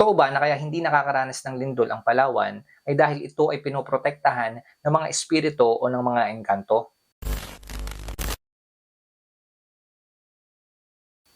Totoo ba na kaya hindi nakakaranas ng lindol ang Palawan ay dahil ito ay pinoprotektahan ng mga espiritu o ng mga engkanto?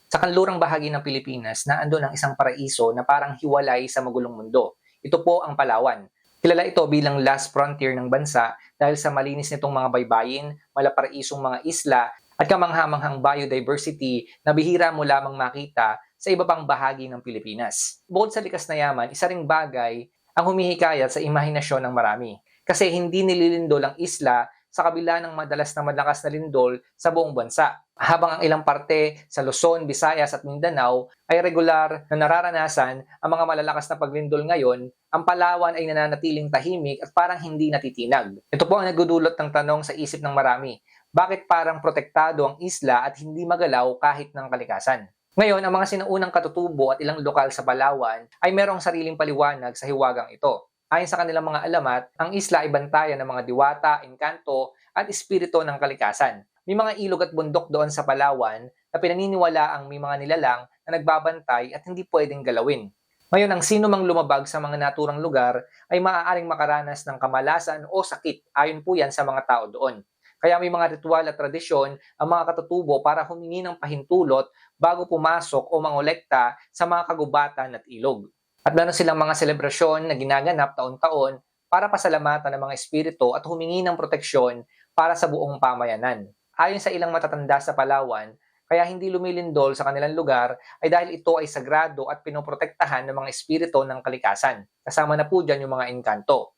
Sa kanlurang bahagi ng Pilipinas, naandun ang isang paraiso na parang hiwalay sa magulong mundo. Ito po ang Palawan. Kilala ito bilang last frontier ng bansa dahil sa malinis nitong mga baybayin, malaparaisong mga isla, at kamanghamanghang biodiversity na bihira mo lamang makita sa iba pang bahagi ng Pilipinas. Bukod sa likas na yaman, isa ring bagay ang humihikayat sa imahinasyon ng marami. Kasi hindi nililindol ang isla sa kabila ng madalas na malakas na lindol sa buong bansa. Habang ang ilang parte sa Luzon, Visayas at Mindanao ay regular na nararanasan ang mga malalakas na paglindol ngayon, ang Palawan ay nananatiling tahimik at parang hindi natitinag. Ito po ang nagdudulot ng tanong sa isip ng marami. Bakit parang protektado ang isla at hindi magalaw kahit ng kalikasan? Ngayon, ang mga sinaunang katutubo at ilang lokal sa Palawan ay merong sariling paliwanag sa hiwagang ito. Ayon sa kanilang mga alamat, ang isla ay bantayan ng mga diwata, engkanto, at espiritu ng kalikasan. May mga ilog at bundok doon sa Palawan na pinaniniwala ang may mga nilalang na nagbabantay at hindi pwedeng galawin. Ngayon, ang sino mang lumabag sa mga naturang lugar ay maaaring makaranas ng kamalasan o sakit ayon po yan sa mga tao doon. Kaya may mga ritual at tradisyon ang mga katutubo para humingi ng pahintulot bago pumasok o mangolekta sa mga kagubatan at ilog. At meron silang mga selebrasyon na ginaganap taon-taon para pasalamatan ng mga espiritu at humingi ng proteksyon para sa buong pamayanan. Ayon sa ilang matatanda sa Palawan, kaya hindi lumilindol sa kanilang lugar ay dahil ito ay sagrado at pinoprotektahan ng mga espiritu ng kalikasan. Kasama na po dyan yung mga engkanto.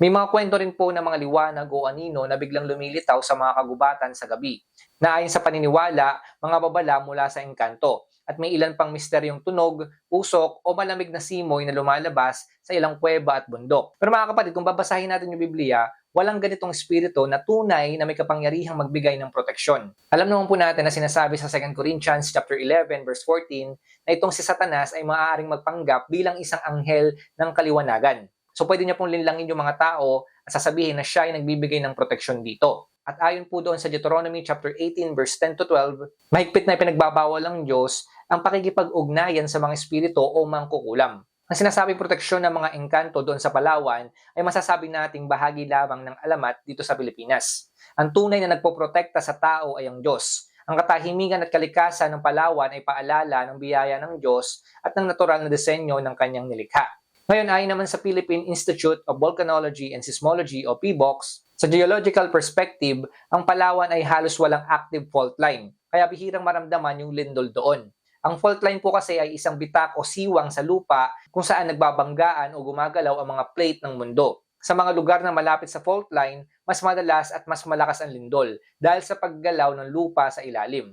May mga kwento rin po ng mga liwanag o anino na biglang lumilitaw sa mga kagubatan sa gabi, na ayon sa paniniwala, mga babala mula sa engkanto, at may ilan pang misteryong tunog, usok o malamig na simoy na lumalabas sa ilang kuweba at bundok. Pero mga kapatid, kung babasahin natin yung Biblia, walang ganitong espiritu na tunay na may kapangyarihang magbigay ng proteksyon. Alam naman po natin na sinasabi sa 2 Corinthians chapter 11 verse 14 na itong si Satanas ay maaaring magpanggap bilang isang anghel ng kaliwanagan. So pwede niya pong linlangin yung mga tao at sasabihin na siya ay nagbibigay ng proteksyon dito. At ayon po doon sa Deuteronomy chapter 18 verse 10 to 12, mahigpit na pinagbabawal ng Diyos ang pakikipag-ugnayan sa mga espiritu o mangkukulam. Ang sinasabing proteksyon ng mga engkanto doon sa Palawan ay masasabi nating bahagi lamang ng alamat dito sa Pilipinas. Ang tunay na nagpoprotekta sa tao ay ang Diyos. Ang katahimikan at kalikasan ng Palawan ay paalala ng biyaya ng Diyos at ng natural na disenyo ng kanyang nilikha. Ngayon ay naman sa Philippine Institute of Volcanology and Seismology o PBOX, sa geological perspective, ang Palawan ay halos walang active fault line, kaya bihirang maramdaman yung lindol doon. Ang fault line po kasi ay isang bitak o siwang sa lupa kung saan nagbabanggaan o gumagalaw ang mga plate ng mundo. Sa mga lugar na malapit sa fault line, mas madalas at mas malakas ang lindol dahil sa paggalaw ng lupa sa ilalim.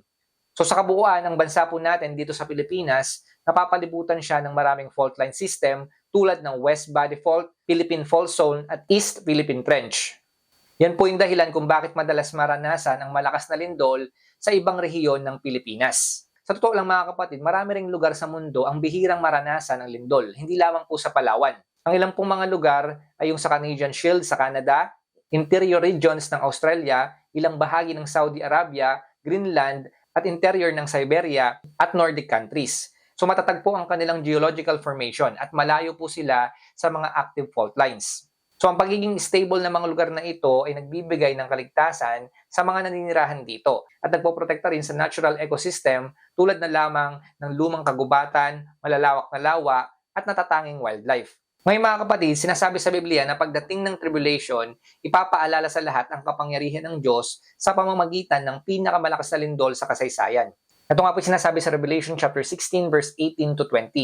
So sa kabuuan ng bansa po natin dito sa Pilipinas, napapalibutan siya ng maraming fault line system tulad ng West Body Fault, Philippine Fault Zone at East Philippine Trench. Yan po yung dahilan kung bakit madalas maranasan ang malakas na lindol sa ibang rehiyon ng Pilipinas. Sa totoo lang mga kapatid, marami ring lugar sa mundo ang bihirang maranasan ng lindol, hindi lamang po sa Palawan. Ang ilang pong mga lugar ay yung sa Canadian Shield sa Canada, interior regions ng Australia, ilang bahagi ng Saudi Arabia, Greenland, at interior ng Siberia at Nordic countries. So matatag po ang kanilang geological formation at malayo po sila sa mga active fault lines. So ang pagiging stable ng mga lugar na ito ay nagbibigay ng kaligtasan sa mga naninirahan dito at nagpoprotekta rin sa natural ecosystem tulad na lamang ng lumang kagubatan, malalawak na lawa at natatanging wildlife. Ngayon mga kapatid, sinasabi sa Biblia na pagdating ng tribulation, ipapaalala sa lahat ang kapangyarihan ng Diyos sa pamamagitan ng pinakamalakas na lindol sa kasaysayan. Ito nga po sinasabi sa Revelation chapter 16 verse 18 to 20.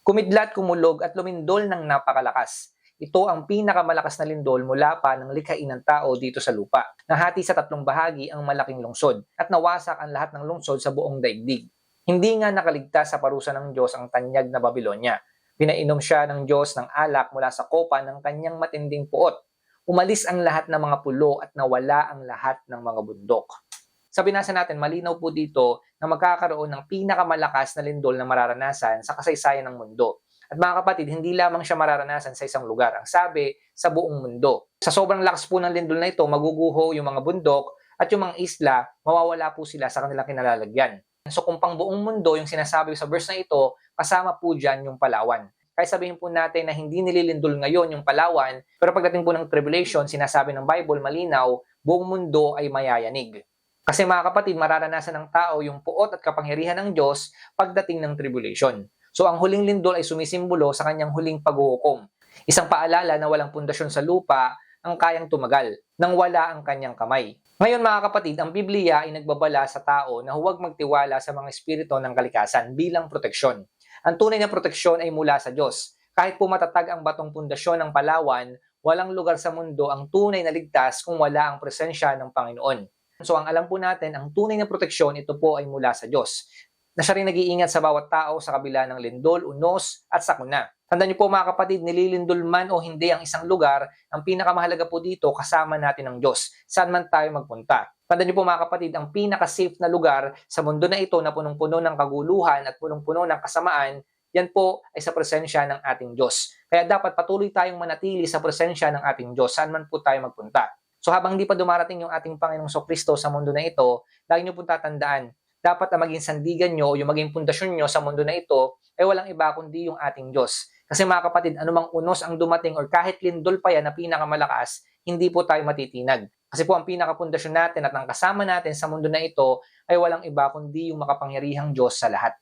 Kumidlat, kumulog at lumindol ng napakalakas. Ito ang pinakamalakas na lindol mula pa ng likhain ng tao dito sa lupa. Nahati sa tatlong bahagi ang malaking lungsod at nawasak ang lahat ng lungsod sa buong daigdig. Hindi nga nakaligtas sa parusa ng Diyos ang tanyag na Babylonia. Pinainom siya ng Diyos ng alak mula sa kopa ng kanyang matinding puot. Umalis ang lahat ng mga pulo at nawala ang lahat ng mga bundok. Sa binasa natin, malinaw po dito na magkakaroon ng pinakamalakas na lindol na mararanasan sa kasaysayan ng mundo. At mga kapatid, hindi lamang siya mararanasan sa isang lugar. Ang sabi, sa buong mundo. Sa sobrang lakas po ng lindol na ito, maguguho yung mga bundok at yung mga isla, mawawala po sila sa kanilang kinalalagyan. So kung pang buong mundo yung sinasabi sa verse na ito, kasama po dyan yung Palawan. Kaya sabihin po natin na hindi nililindol ngayon yung Palawan, pero pagdating po ng tribulation, sinasabi ng Bible malinaw, buong mundo ay mayayanig. Kasi mga kapatid, mararanasan ng tao yung puot at kapangyarihan ng Diyos pagdating ng tribulation. So ang huling lindol ay sumisimbolo sa kanyang huling paghuhukom. Isang paalala na walang pundasyon sa lupa ang kayang tumagal nang wala ang kanyang kamay. Ngayon mga kapatid, ang Biblia ay nagbabala sa tao na huwag magtiwala sa mga espiritu ng kalikasan bilang proteksyon. Ang tunay na proteksyon ay mula sa Diyos. Kahit po matatag ang batong pundasyon ng Palawan, walang lugar sa mundo ang tunay na ligtas kung wala ang presensya ng Panginoon. So ang alam po natin, ang tunay na proteksyon, ito po ay mula sa Diyos. Na siya rin nag-iingat sa bawat tao sa kabila ng lindol, unos, at sakuna. Tandaan niyo po mga kapatid, nililindol man o hindi ang isang lugar, ang pinakamahalaga po dito, kasama natin ang Diyos. Saan man tayo magpunta. Tandaan niyo po mga kapatid, ang pinaka-safe na lugar sa mundo na ito na punong-puno ng kaguluhan at punong-puno ng kasamaan, yan po ay sa presensya ng ating Diyos. Kaya dapat patuloy tayong manatili sa presensya ng ating Diyos, saan man po tayo magpunta. So habang hindi pa dumarating yung ating Panginoong Kristo sa mundo na ito, lagi niyo pong tatandaan, dapat ang maging sandigan nyo o yung maging pundasyon nyo sa mundo na ito ay walang iba kundi yung ating Diyos. Kasi mga kapatid, anumang unos ang dumating or kahit lindol pa yan na pinakamalakas, hindi po tayo matitinag. Kasi po ang pinakapundasyon natin at ang kasama natin sa mundo na ito ay walang iba kundi yung makapangyarihang Diyos sa lahat.